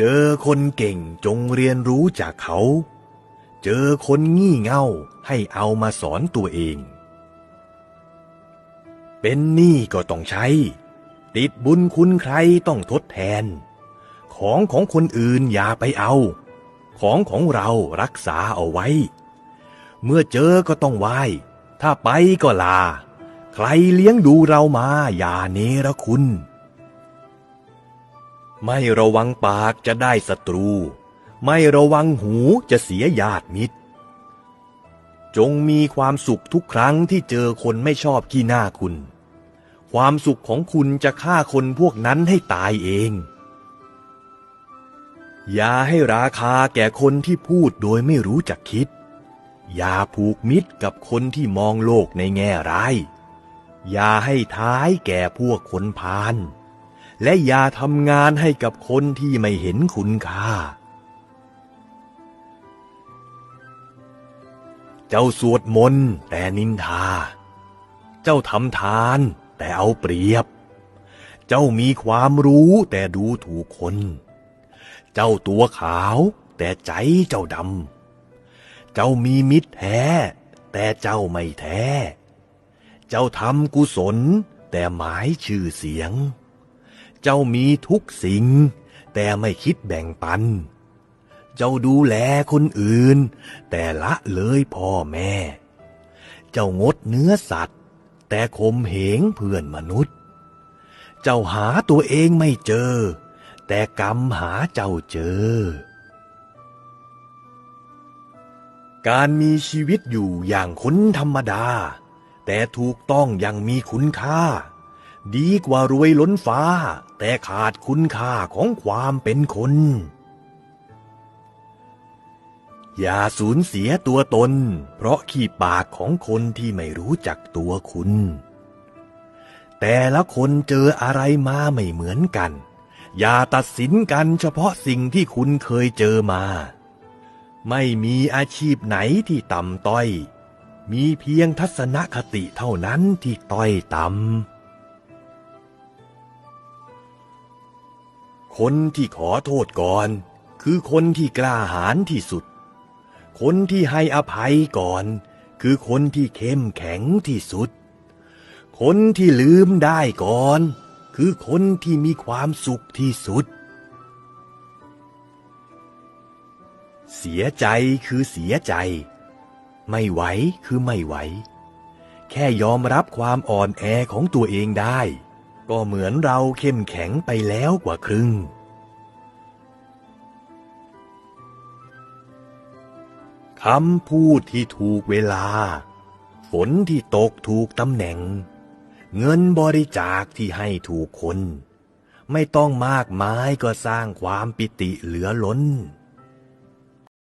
เจอคนเก่งจงเรียนรู้จากเขา เจอคนงี่เง่าให้เอามาสอนตัวเอง เป็นหนี้ก็ต้องใช้ ติดบุญคุณใครต้องทดแทน ของของคนอื่นอย่าไปเอา ของของเรารักษาเอาไว้ เมื่อเจอก็ต้องไหว้ ถ้าไปก็ลา ใครเลี้ยงดูเรามาอย่าเนรคุณ ไม่ระวังปากจะได้ศัตรู ไม่ระวังหูจะเสียญาติมิตร จงมีความสุขทุกครั้งที่เจอคนไม่ชอบขี้หน้าคุณ ความสุขของคุณจะฆ่าคนพวกนั้นให้ตายเอง อย่าให้ราคาแก่คนที่พูดโดยไม่รู้จักคิด อย่าผูกมิตรกับคนที่มองโลกในแง่ร้าย อย่าให้ท้ายแก่พวกคนพาล และอย่าทำงานให้กับคนที่ไม่เห็นคุณค่า เจ้าสวดมนต์แต่นินทา เจ้าทำทานแต่เอาเปรียบ เจ้ามีความรู้แต่ดูถูกคน เจ้าตัวขาวแต่ใจเจ้าดำ เจ้ามีมิตรแท้ แต่เจ้าไม่แท้ เจ้าทำกุศลแต่หมายชื่อเสียง เจ้ามีทุกสิ่ง แต่ไม่คิดแบ่งปัน เจ้าดูแลคนอื่น แต่ละเลยพ่อแม่ เจ้างดเนื้อสัตว์ แต่ข่มเหงเพื่อนมนุษย์ เจ้าหาตัวเองไม่เจอ แต่กรรมหาเจ้าเจอ การมีชีวิตอยู่อย่างคนธรรมดา แต่ถูกต้องย่างมีคุณค่า ดีกว่ารวยล้นฟ้า แต่ขาดคุณค่าของความเป็นคน อย่าสูญเสียตัวตน เพราะขี้ปากของคนที่ไม่รู้จักตัวคุณ แต่ละคนเจออะไรมาไม่เหมือนกัน อย่าตัดสินกันเฉพาะสิ่งที่คุณเคยเจอมา ไม่มีอาชีพไหนที่ต่ำต้อย มีเพียงทัศนคติเท่านั้นที่ต้อยต่ำ คนที่ขอโทษก่อน คือคนที่กล้าหาญที่สุด คนที่ให้อภัยก่อน คือคนที่เข้มแข็งที่สุด คนที่ลืมได้ก่อน คือคนที่มีความสุขที่สุด เสียใจคือเสียใจ ไม่ไหวคือไม่ไหว แค่ยอมรับความอ่อนแอของตัวเองได้ ก็เหมือนเราเข้มแข็งไปแล้วกว่าครึ่ง คำพูดที่ถูกเวลา ฝนที่ตกถูกตำแหน่ง เงินบริจาคที่ให้ถูกคน ไม่ต้องมากมายก็สร้างความปิติเหลือล้น